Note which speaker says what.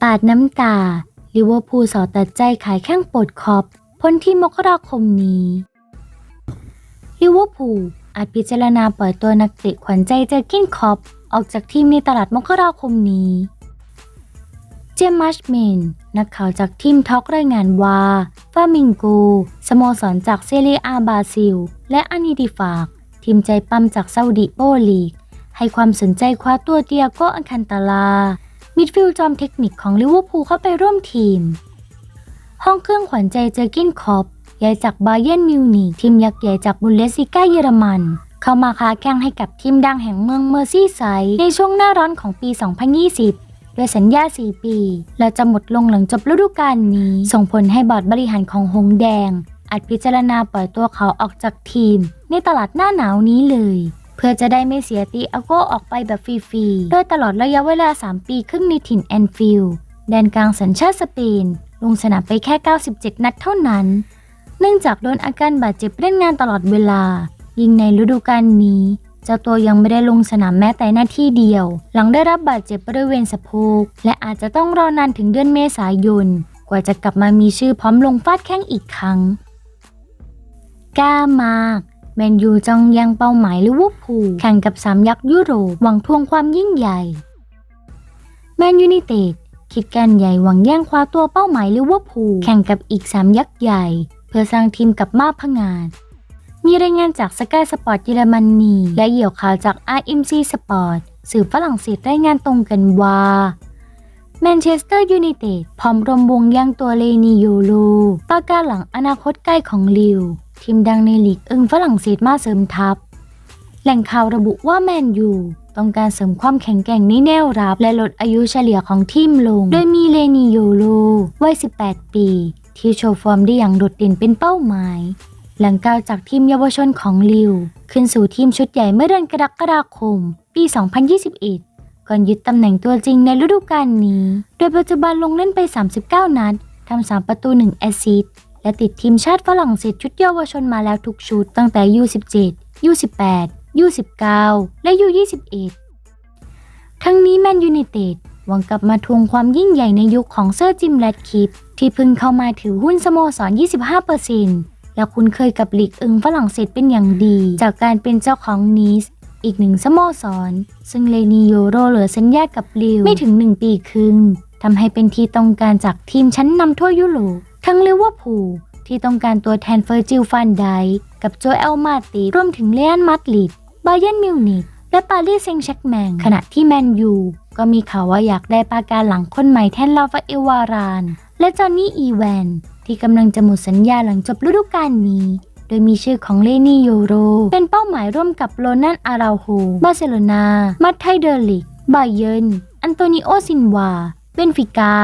Speaker 1: ปาดน้ำตา ลิเวอร์พูลสอตัดใจขายแข้งปลดคอบพ้นที่มกราคมนี้ลิเวอร์พูลอาจพิจารณาปล่อยตัวนักเตะขวัญใจเจอกินคอบออกจากทีมในตลาดมกราคมนี้ เจมส์มัชเมน นักข่าวจากทีมท็อกรายงานว่าฟามิงโกสโมสรจากเซเรียอาบราซิล และอานิดิฟาก ทีมใจปั้มจากซาอุดิโปรลีก ให้ความสนใจคว้าตัวเตียโกอันคันตาลา มิดฟิลด์จอมเทคนิคของลิเวอร์พูลเข้าไปร่วมทีม ห้องเครื่องขวัญใจเจอกินคอปย้ายจากบาเยนมิวนิกทีมยักษ์ใหญ่จากบุนเลสซิก้าเยอรมัน เข้ามาค้าแข่งให้กับทีมดังแห่งเมืองเมอร์ซี่ไซด์ในช่วงหน้าร้อนของปี 2020 ด้วยสัญญา 4 ปี และจะหมดลงหลังจบฤดูกาลนี้ ส่งผลให้บอร์ดบริหารของหงแดงอาจพิจารณาปล่อยตัวเขาออกจากทีม ในตลาดหน้าหนาวนี้เลย พื่อจะได้ไม่เสียตีอาโกออกไปแบบฟรีๆ โดยตลอดระยะเวลา 3 ปีครึ่งในถิ่นแอนฟิลด์แดนกลางสัญชาติสเปน ลงสนามไปแค่ 97 นัดเท่านั้น เนื่องจากโดนอาการบาดเจ็บเล่นงานตลอดเวลา ยิงในฤดูกาลนี้เจ้าตัวยังไม่ได้ลงสนามแม้แต่หน้าที่เดียว หลังได้รับบาดเจ็บบริเวณสะโพกและอาจจะต้องรอนานถึงเดือนเมษายน กว่าจะกลับมามีชื่อพร้อมลงฟาดแข้งอีกครั้งกล้ามาก มนยูจ้องยังเป้าหมายลิเวอร์พูลแข่งกับสามยักษ์ยุโรปหวังทวงความยิ่งใหญ่ แมนยูไนเต็ดคิดการใหญ่หวังแย่งคว้าตัวเป้าหมายลิเวอร์พูลแข่งกับอีกสามยักษ์ใหญ่ เพื่อสร้างทีมกับมาพงาดมีรายงานจากสกายสปอร์ตเยอรมนีและเหยี่ยวข่าวจาก RMC Sport สื่อฝรั่งเศสรายงานตรงกันว่าแมนเชสเตอร์ยูไนเต็ดพร้อมรวมวงย่างตัวเลนีโยโลประกาหลังอนาคตใกล้ของลิว ทีมดังในลีกเอิงฝรั่งเศสมาเสริมทัพ แหล่งข่าวระบุว่าแมนยูต้องการเสริมความแข็งแกร่งในแนวรับ และลดอายุเฉลี่ยของทีมลง โดยมีเลนิโยโลวัย 18 ปี ที่โชว์ฟอร์มได้อย่างโดดเด่นเป็นเป้าหมาย หลังก้าวจากทีมเยาวชนของลิว ขึ้นสู่ทีมชุดใหญ่เมื่อเดือนกรกฎาคม ปี 2021 ก่อนยึดตำแหน่งตัวจริงในฤดูกาลนี้ โดยปัจจุบันลงเล่นไป 39 นัดทำ3ประตู 1 แอสซิสต์ และติดทีมชาติฝรั่งเศสชุดเยาวชนมาแล้วทุกชุดตั้งแต่ U17 U18 U19 และ U21 ทั้งนี้แมนยูไนเต็ดหวังกลับมาทวงความยิ่งใหญ่ในยุคของเซอร์จิมแรดคิปที่เพิ่งเข้ามาถือหุ้นสโมสร 25%และคุ้นเคยกับลีกอิงฝรั่งเศสเป็นอย่างดี จากการเป็นเจ้าของนีสอีกหนึ่งสโมสร ซึ่งเลนีโยโรเหลือสัญญากับลิวไม่ถึง 1 ปีครึ่งทำให้เป็นที่ต้องการจากทีมชั้นนำทั่วยุโรป ทั้งลิเวอร์พูลที่ต้องการตัวแทนเฟอร์จิลฟันไดกับโจเอลมาติรวมถึงเลอันมาดริดบาเยนมิวนิกและปารีสเซงแชกแมงขณะที่แมนยูก็มีข่าวว่าอยากได้ปาการหลังคนใหม่แทนลาฟาเอวาราน และจอห์นนี่อีแวน ที่กำลังจะหมดสัญญาหลังจบฤดูกาลนี้ โดยมีชื่อของเลนี่โยโร เป็นเป้าหมายร่วมกับโรนันอาราโฮบาร์เซโลนา มาดไทเดอร์ลิก บาเยน อันโตนิโอซินวา เบนฟิกา